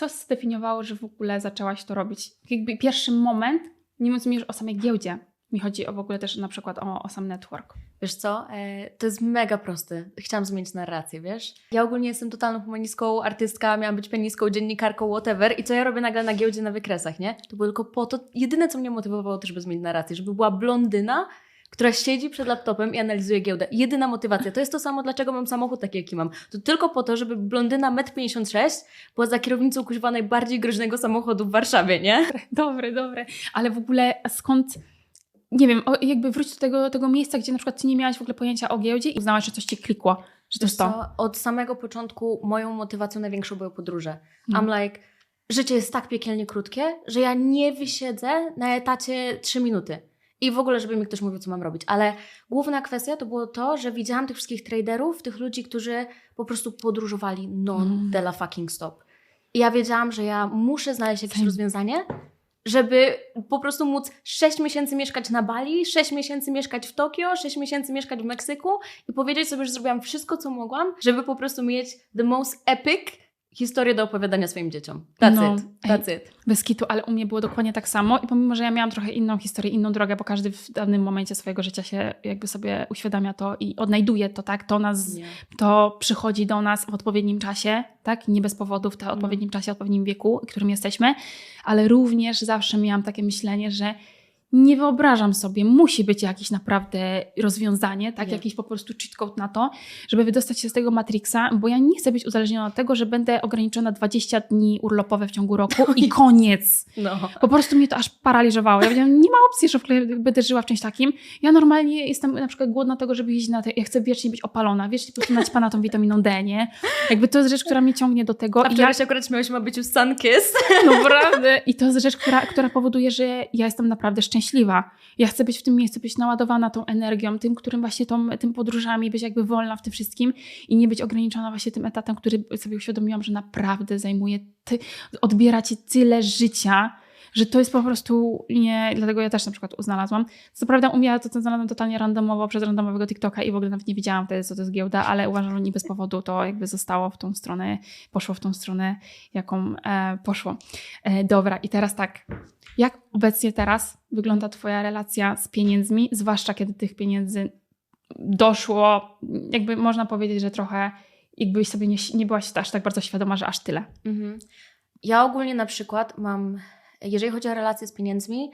co zdefiniowało, że w ogóle zaczęłaś to robić? Jakby pierwszy moment, nie mówiąc mi już o samej giełdzie, mi chodzi o w ogóle też na przykład o, o sam network. Wiesz co, e, to jest mega proste. Chciałam zmienić narrację, wiesz? Ja ogólnie jestem totalną humanistką, artystka, miałam być pianistką, dziennikarką, whatever. I co ja robię nagle na giełdzie na wykresach, nie? To było tylko po to, jedyne co mnie motywowało też, żeby zmienić narrację, żeby była blondyna, która siedzi przed laptopem i analizuje giełdę. Jedyna motywacja. To jest to samo, dlaczego mam samochód taki, jaki mam. To tylko po to, żeby blondyna 1,56 m była za kierownicą kuźwa najbardziej groźnego samochodu w Warszawie, nie? Dobre, dobre. Ale w ogóle skąd, nie wiem, jakby wróć do tego, tego miejsca, gdzie na przykład ty nie miałaś w ogóle pojęcia o giełdzie i uznałaś, że coś ci klikło, że to jest to. co, od samego początku moją motywacją największą były podróże. No. I'm like, życie jest tak piekielnie krótkie, że ja nie wysiedzę na etacie 3 minuty. I w ogóle, żeby mi ktoś mówił, co mam robić. Ale główna kwestia to było to, że widziałam tych wszystkich traderów, tych ludzi, którzy po prostu podróżowali non Mm. de la fucking stop. I ja wiedziałam, że ja muszę znaleźć jakieś Same. rozwiązanie, żeby po prostu móc 6 miesięcy mieszkać na Bali, 6 miesięcy mieszkać w Tokio, 6 miesięcy mieszkać w Meksyku i powiedzieć sobie, że zrobiłam wszystko, co mogłam, żeby po prostu mieć the most epic historię do opowiadania swoim dzieciom. That's No, it. That's it. Bez kitu, ale u mnie było dokładnie tak samo i pomimo, że ja miałam trochę inną historię, inną drogę, bo każdy w danym momencie swojego życia się jakby sobie uświadamia to i odnajduje to, tak? To nas, Nie. to przychodzi do nas w odpowiednim czasie, tak? Nie bez powodu, w tym odpowiednim czasie, odpowiednim wieku, w którym jesteśmy, ale również zawsze miałam takie myślenie, że nie wyobrażam sobie, musi być jakieś naprawdę rozwiązanie, tak? Nie. Jakiś po prostu cheat code na to, żeby wydostać się z tego Matrixa, bo ja nie chcę być uzależniona od tego, że będę ograniczona 20 dni urlopowe w ciągu roku i koniec. No. Po prostu mnie to aż paraliżowało. Ja powiedziałam, nie ma opcji, że w ogóle będę żyła w czymś takim. Ja normalnie jestem na przykład głodna tego, żeby jeździć na te, ja chcę wiecznie być opalona, wiecznie po prostu naćpana tą witaminą D, nie? Jakby to jest rzecz, która mnie ciągnie do tego. A ja, wczoraj się akurat śmiałyśmy o byciu Sunkiss. naprawdę. I to jest rzecz, która, która powoduje, że ja jestem naprawdę szczęśliwa. Ja chcę być w tym miejscu, być naładowana tą energią, tym, którym właśnie tą, tym podróżami, być jakby wolna w tym wszystkim i nie być ograniczona właśnie tym etatem, który sobie uświadomiłam, że naprawdę zajmuje, ty, odbiera ci tyle życia, że to jest po prostu nie, dlatego ja też na przykład znalazłam. Co prawda u to, to znalazłam totalnie randomowo przez randomowego TikToka i w ogóle nawet nie wiedziałam wtedy, co to jest giełda, ale uważam, że nie bez powodu to jakby zostało w tą stronę, poszło w tą stronę, jaką e, poszło. E, dobra, i teraz tak, jak obecnie teraz wygląda Twoja relacja z pieniędzmi, zwłaszcza kiedy tych pieniędzy doszło, jakby można powiedzieć, że trochę jakbyś sobie nie, nie byłaś aż tak bardzo świadoma, że aż tyle. Mhm. Ja ogólnie na przykład mam, jeżeli chodzi o relacje z pieniędzmi,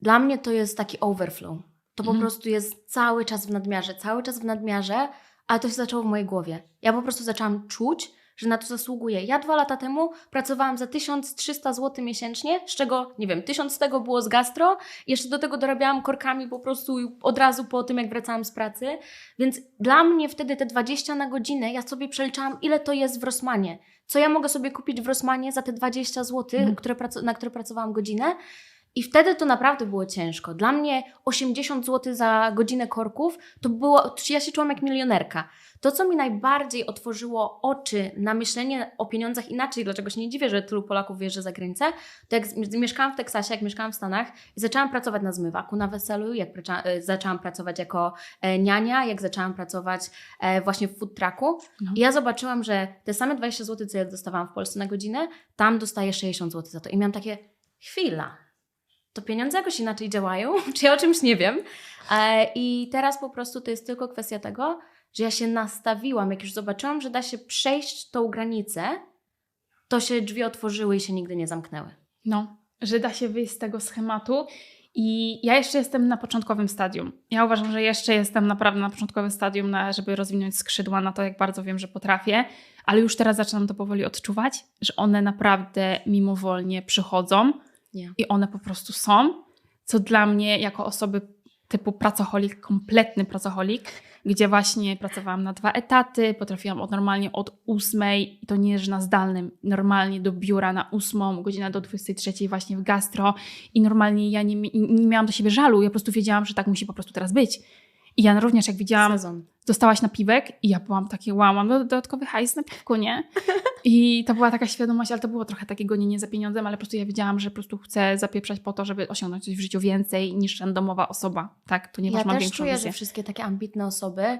dla mnie to jest taki overflow. To po Mhm. prostu jest cały czas w nadmiarze, cały czas w nadmiarze, ale to się zaczęło w mojej głowie. Ja po prostu zaczęłam czuć, że na to zasługuję. Ja dwa lata temu pracowałam za 1300 zł miesięcznie, z czego, nie wiem, 1000 z tego było z gastro, jeszcze do tego dorabiałam korkami po prostu od razu po tym, jak wracałam z pracy. Więc dla mnie wtedy te 20 na godzinę, ja sobie przeliczałam, ile to jest w Rossmanie. Co ja mogę sobie kupić w Rossmanie za te 20 zł, Mhm. które na które pracowałam godzinę. I wtedy to naprawdę było ciężko. Dla mnie 80 zł za godzinę korków to było, ja się czułam jak milionerka. To, co mi najbardziej otworzyło oczy na myślenie o pieniądzach inaczej, dlaczego się nie dziwię, że tylu Polaków wjeżdża za granicę, to jak mieszkałam w Teksasie, jak mieszkałam w Stanach i zaczęłam pracować na zmywaku, na weselu, jak praca- e, zaczęłam pracować jako e, niania, jak zaczęłam pracować e, właśnie w food trucku. No. I ja zobaczyłam, że te same 20 zł, co ja dostawałam w Polsce na godzinę, tam dostaję 60 zł za to. I miałam takie, chwila, to pieniądze jakoś inaczej działają? Czy ja o czymś nie wiem? E, I teraz po prostu to jest tylko kwestia tego, że ja się nastawiłam, jak już zobaczyłam, że da się przejść tą granicę, to się drzwi otworzyły i się nigdy nie zamknęły. No, że da się wyjść z tego schematu. I ja jeszcze jestem na początkowym stadium. Ja uważam, że jeszcze jestem naprawdę na początkowym stadium, na, żeby rozwinąć skrzydła na to, jak bardzo wiem, że potrafię, ale już teraz zaczynam to powoli odczuwać, że one naprawdę mimowolnie przychodzą Nie. i one po prostu są, co dla mnie jako osoby typu pracoholik, kompletny pracoholik, gdzie właśnie pracowałam na dwa etaty, potrafiłam od normalnie od ósmej, i to nie, że na zdalnym, normalnie do biura na ósmą, godzina do 23 właśnie w gastro i normalnie ja nie, nie miałam do siebie żalu, ja po prostu wiedziałam, że tak musi po prostu teraz być. I ja również jak widziałam, Sezon. dostałaś napiwek i ja byłam takie, wow, mam do- dodatkowy hajs na piwku, nie? I to była taka świadomość, ale to było trochę takie gonienie za pieniądzem, ale po prostu ja wiedziałam, że po prostu chcę zapieprzać po to, żeby osiągnąć coś w życiu więcej niż randomowa osoba, tak? To nie Ja mam też większą czuję, wizję. że wszystkie takie ambitne osoby,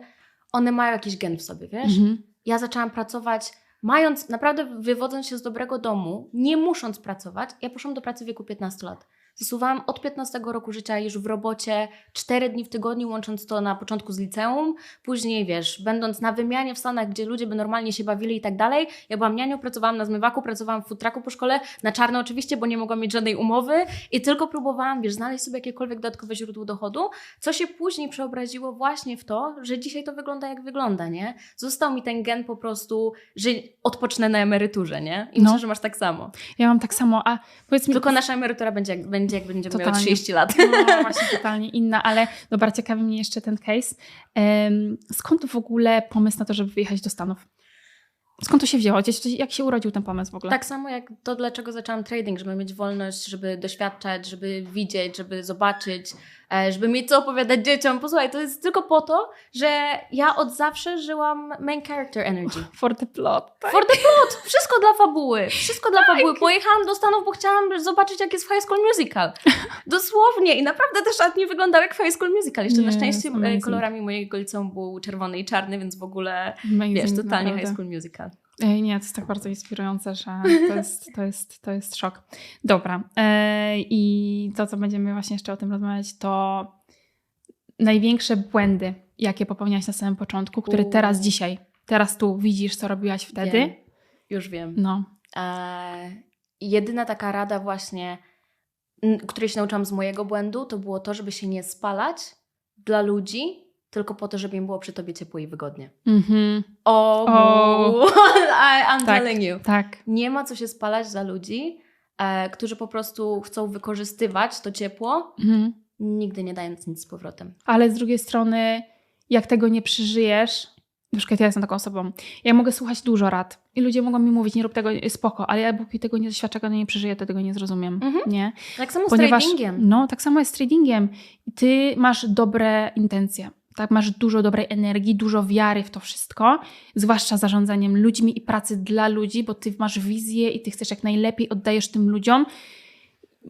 one mają jakiś gen w sobie, wiesz? Mhm. Ja zaczęłam pracować mając, naprawdę wywodząc się z dobrego domu, nie musząc pracować, ja poszłam do pracy w wieku 15 lat. Zasuwałam od 15 roku życia już w robocie 4 dni w tygodniu, łącząc to na początku z liceum, później wiesz, będąc na wymianie w Stanach, gdzie ludzie by normalnie się bawili i tak dalej. Ja byłam nianią, pracowałam na zmywaku, pracowałam w futraku po szkole, na czarno oczywiście, bo nie mogłam mieć żadnej umowy i tylko próbowałam, wiesz, znaleźć sobie jakiekolwiek dodatkowe źródło dochodu, co się później przeobraziło właśnie w to, że dzisiaj to wygląda jak wygląda, nie? Został mi ten gen po prostu, że odpocznę na emeryturze, nie? I No. myślę, że masz tak samo. Ja mam tak samo, a powiedz mi... Tylko nasza emerytura będzie jak, będzie, jak miały Totalnie. 30 lat. No, właśnie totalnie inna, ale dobra, ciekawi mnie jeszcze ten case. Skąd w ogóle pomysł na to, żeby wyjechać do Stanów? Skąd to się wzięło? Jak się urodził ten pomysł w ogóle? Tak samo jak to, dlaczego zaczęłam trading, żeby mieć wolność, żeby doświadczać, żeby widzieć, żeby zobaczyć, żeby mieć co opowiadać dzieciom. Posłuchaj, to jest tylko po to, że ja od zawsze żyłam main character energy. For the plot, tak? For the plot! Wszystko dla fabuły. Wszystko dla fabuły. Pojechałam do Stanów, bo chciałam zobaczyć, jak jest w High School Musical. Dosłownie. I naprawdę te szatnie wyglądały jak w High School Musical. Jeszcze na Yes, szczęście e, amazing. kolorami mojego liceum był czerwony i czarny, więc w ogóle, Amazing, wiesz, totalnie naprawdę. High School Musical. Ej, nie, to jest tak bardzo inspirujące, że to jest, to jest, to jest szok. Dobra. E, I to, co będziemy właśnie jeszcze o tym rozmawiać, to największe błędy, jakie popełniałaś na samym początku, które U. teraz dzisiaj, teraz tu widzisz, co robiłaś wtedy. Wiem. Już wiem. No. E, jedyna taka rada właśnie, której się nauczyłam z mojego błędu, to było to, żeby się nie spalać dla ludzi, tylko po to, żeby im było przy tobie ciepło i wygodnie. Mhm. O, O. I, I'm Tak. telling you. Tak. Nie ma co się spalać za ludzi, e, którzy po prostu chcą wykorzystywać to ciepło, Mhm. nigdy nie dając nic z powrotem. Ale z drugiej strony, jak tego nie przeżyjesz, na przykład ja jestem taką osobą, ja mogę słuchać dużo rad i ludzie mogą mi mówić, nie rób tego, spoko, ale ja póki tego nie doświadczę, tego nie przeżyję, to tego nie zrozumiem, Mhm. nie? Tak samo z Ponieważ, tradingiem. no, tak samo jest z tradingiem. Ty masz dobre intencje, tak? Masz dużo dobrej energii, dużo wiary w to wszystko, zwłaszcza zarządzaniem ludźmi i pracy dla ludzi, bo ty masz wizję i ty chcesz jak najlepiej, oddajesz tym ludziom.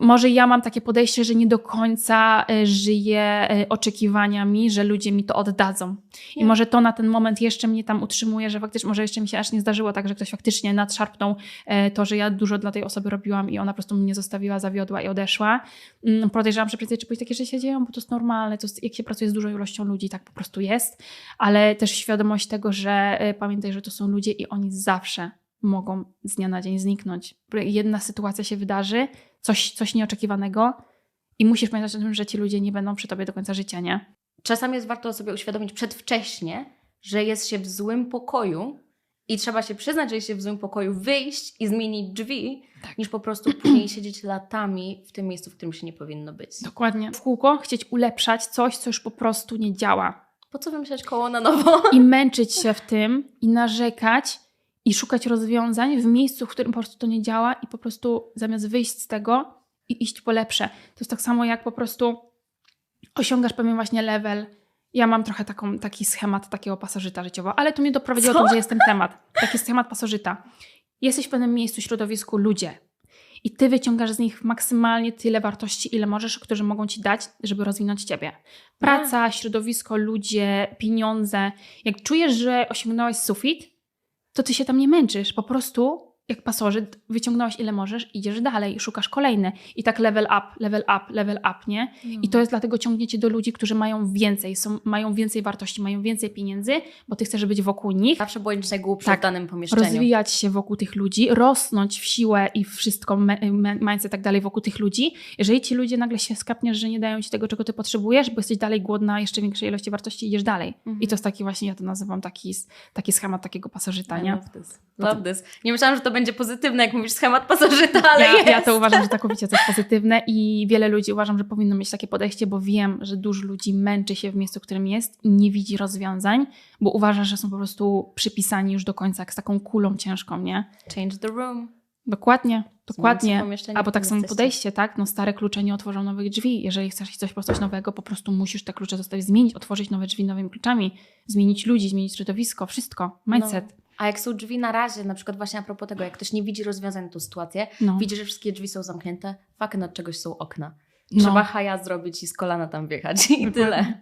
Może ja mam takie podejście, że nie do końca e, żyję e, oczekiwaniami, że ludzie mi to oddadzą. I Nie. może to na ten moment jeszcze mnie tam utrzymuje, że faktycznie, może jeszcze mi się aż nie zdarzyło tak, że ktoś faktycznie nadszarpnął e, to, że ja dużo dla tej osoby robiłam i ona po prostu mnie zostawiła, zawiodła i odeszła. Mm, Podejrzewam, że prędzej czy później takie rzeczy się dzieją, bo to jest normalne, to jest, jak się pracuje z dużą ilością ludzi, tak po prostu jest, ale też świadomość tego, że pamiętaj, że to są ludzie i oni zawsze mogą z dnia na dzień zniknąć. Jedna sytuacja się wydarzy, coś, coś nieoczekiwanego i musisz pamiętać o tym, że ci ludzie nie będą przy tobie do końca życia, nie? Czasami jest warto sobie uświadomić przedwcześnie, że jest się w złym pokoju i trzeba się przyznać, że jest się w złym pokoju, wyjść i zmienić drzwi, Tak. niż po prostu później siedzieć latami w tym miejscu, w którym się nie powinno być. Dokładnie. W kółko chcieć ulepszać coś, co już po prostu nie działa. Po co wymyślać koło na nowo? I męczyć się w tym, i narzekać, i szukać rozwiązań w miejscu, w którym po prostu to nie działa, i po prostu zamiast wyjść z tego i iść po lepsze. To jest tak samo, jak po prostu osiągasz pewien właśnie level. Ja mam trochę taką, taki schemat takiego pasożyta życiowo, ale to mnie doprowadziło do, gdzie jest ten temat. Taki schemat pasożyta. Jesteś w pewnym miejscu, środowisku, ludzie. I ty wyciągasz z nich maksymalnie tyle wartości, ile możesz, którzy mogą ci dać, żeby rozwinąć ciebie. Praca, środowisko, ludzie, pieniądze. Jak czujesz, że osiągnąłeś sufit, to ty się tam nie męczysz. Po prostu, jak pasożyt, wyciągnąłeś ile możesz, idziesz dalej, szukasz kolejne. I tak level up, level up, level up, nie? I to jest dlatego ciągniecie do ludzi, którzy mają więcej, są, mają więcej wartości, mają więcej pieniędzy, bo ty chcesz być wokół nich, Zawsze bądź najgłupszy Tak. w danym pomieszczeniu. rozwijać się wokół tych ludzi, rosnąć w siłę i wszystko, mindset i tak dalej wokół tych ludzi. Jeżeli ci ludzie nagle się skapniesz, że nie dają ci tego, czego ty potrzebujesz, bo jesteś dalej głodna jeszcze większej ilości wartości, idziesz dalej. Mhm. I to jest taki właśnie, ja to nazywam taki, taki schemat takiego pasożyta, I nie? love this. Love this. Nie myślałam, że to będzie pozytywne, jak mówisz schemat pasożyta, ale ja, jest. ja to uważam, że całkowicie to jest pozytywne i wiele ludzi uważam, że powinno mieć takie podejście, bo wiem, że dużo ludzi męczy się w miejscu, w którym jest i nie widzi rozwiązań, bo uważa, że są po prostu przypisani już do końca, jak z taką kulą ciężką, nie? Change the room. Dokładnie, dokładnie. Albo tak samo podejście, tak? No stare klucze nie otworzą nowych drzwi. Jeżeli chcesz coś po coś nowego, po prostu musisz te klucze zostawić, zmienić, otworzyć nowe drzwi nowymi kluczami, zmienić ludzi, zmienić środowisko, wszystko, mindset. No. A jak są drzwi na razie, na przykład właśnie a propos tego, jak ktoś nie widzi rozwiązań na tą sytuację, No. widzi, że wszystkie drzwi są zamknięte, fucking od czegoś są okna. No. Trzeba haja zrobić i z kolana tam wjechać i tyle.